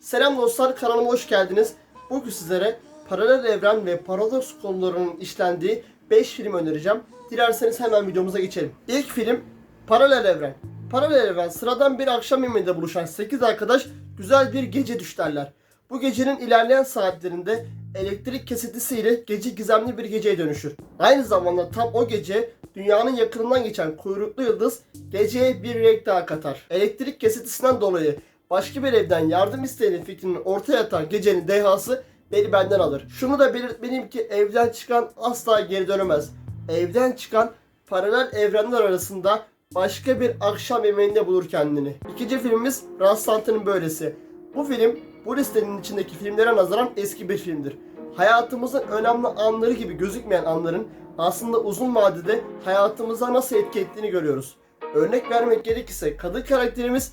Selam dostlar kanalıma hoş geldiniz. Bugün sizlere paralel evren ve paradoks konularının işlendiği 5 film önereceğim. Dilerseniz hemen videomuza geçelim. İlk film Paralel Evren. Paralel evren sıradan bir akşam yemeğinde buluşan 8 arkadaş güzel bir gece düşlerler. Bu gecenin ilerleyen saatlerinde elektrik kesintisiyle gece gizemli bir geceye dönüşür. Aynı zamanda tam o gece dünyanın yakınından geçen kuyruklu yıldız geceye bir renk daha katar. Elektrik kesintisinden dolayı başka bir evden yardım isteyenin fikrinin ortaya atan gecenin dehası beni benden alır. Şunu da belirtmeliyim ki evden çıkan asla geri dönemez. Evden çıkan paralel evrenler arasında başka bir akşam yemeğinde bulur kendini. İkinci filmimiz Rastlantının Böylesi. Bu film bu listenin içindeki filmlere nazaran eski bir filmdir. Hayatımızın önemli anları gibi gözükmeyen anların aslında uzun vadede hayatımıza nasıl etki ettiğini görüyoruz. Örnek vermek gerekirse kadın karakterimiz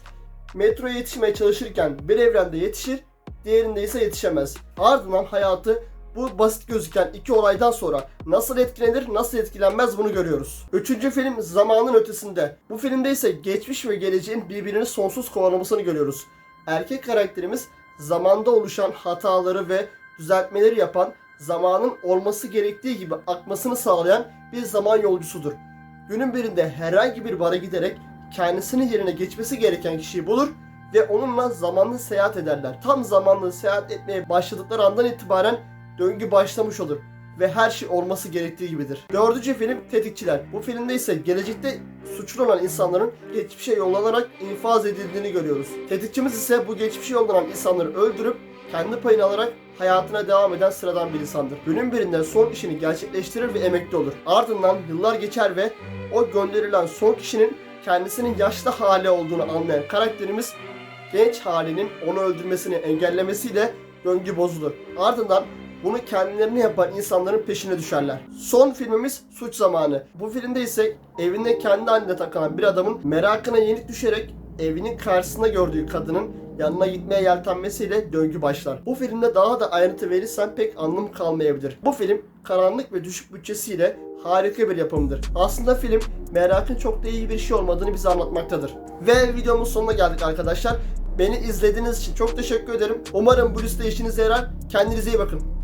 metroya yetişmeye çalışırken bir evrende yetişir, diğerinde ise yetişemez. Ardından hayatı bu basit gözüken iki olaydan sonra nasıl etkilenir, nasıl etkilenmez bunu görüyoruz. Üçüncü film Zamanın Ötesinde. Bu filmde ise geçmiş ve geleceğin birbirini sonsuz kovalamasını görüyoruz. Erkek karakterimiz zamanda oluşan hataları ve düzeltmeleri yapan, zamanın olması gerektiği gibi akmasını sağlayan bir zaman yolcusudur. Günün birinde herhangi bir bara giderek kendisinin yerine geçmesi gereken kişiyi bulur ve onunla zamanlı seyahat ederler. Tam zamanlı seyahat etmeye başladıkları andan itibaren döngü başlamış olur ve her şey olması gerektiği gibidir. Dördüncü film Tetikçiler. Bu filmde ise gelecekte suçlu olan insanların geçmişe yollanarak infaz edildiğini görüyoruz. Tetikçimiz ise bu geçmişe yollanan insanları öldürüp kendi payını alarak hayatına devam eden sıradan bir insandır. Günün birinde son işini gerçekleştirir ve emekli olur. Ardından yıllar geçer ve o gönderilen son kişinin kendisinin yaşlı hali olduğunu anlayan karakterimiz genç halinin onu öldürmesini engellemesiyle döngü bozulur. Ardından bunu kendilerine yapan insanların peşine düşerler. Son filmimiz Suç Zamanı. Bu filmde ise evinde kendi haline takılan bir adamın merakına yenik düşerek evinin karşısında gördüğü kadının yanına gitmeye yeltenmesiyle döngü başlar. Bu filmde daha da ayrıntı verirsen pek anlam kalmayabilir. Bu film karanlık ve düşük bütçesiyle harika bir yapımdır. Aslında film merakın çok da iyi bir şey olmadığını bize anlatmaktadır. Ve videomun sonuna geldik arkadaşlar. Beni izlediğiniz için çok teşekkür ederim. Umarım bu liste işinize yarar. Kendinize iyi bakın.